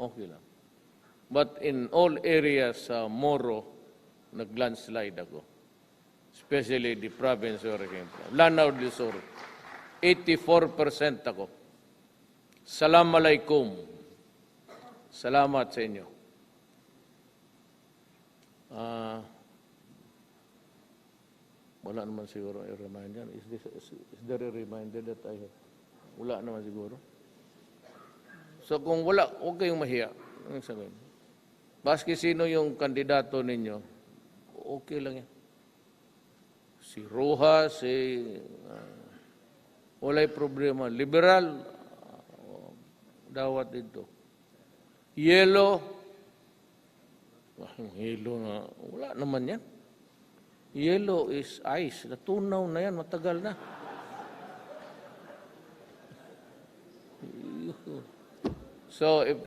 okay lang. But in all areas sa Moro, nag-landslide ako. Especially the province where I came. Lanao del Sur, 84% ako. Salam alaikum. Salamat sa inyo. Ah, wala naman siguro a reminder. Is, this, is, is there a reminder that I have? Wala naman siguro. So kung wala, huwag kayong mahiya. Anong sabihin? Baski sino yung kandidato ninyo, okay lang yan. Si Rojas, si... ah, walay problema. Liberal, ah, dawat dito. Yellow, ah, yellow na, wala naman yan. Yellow is ice. Natunaw na yan, matagal na. So, if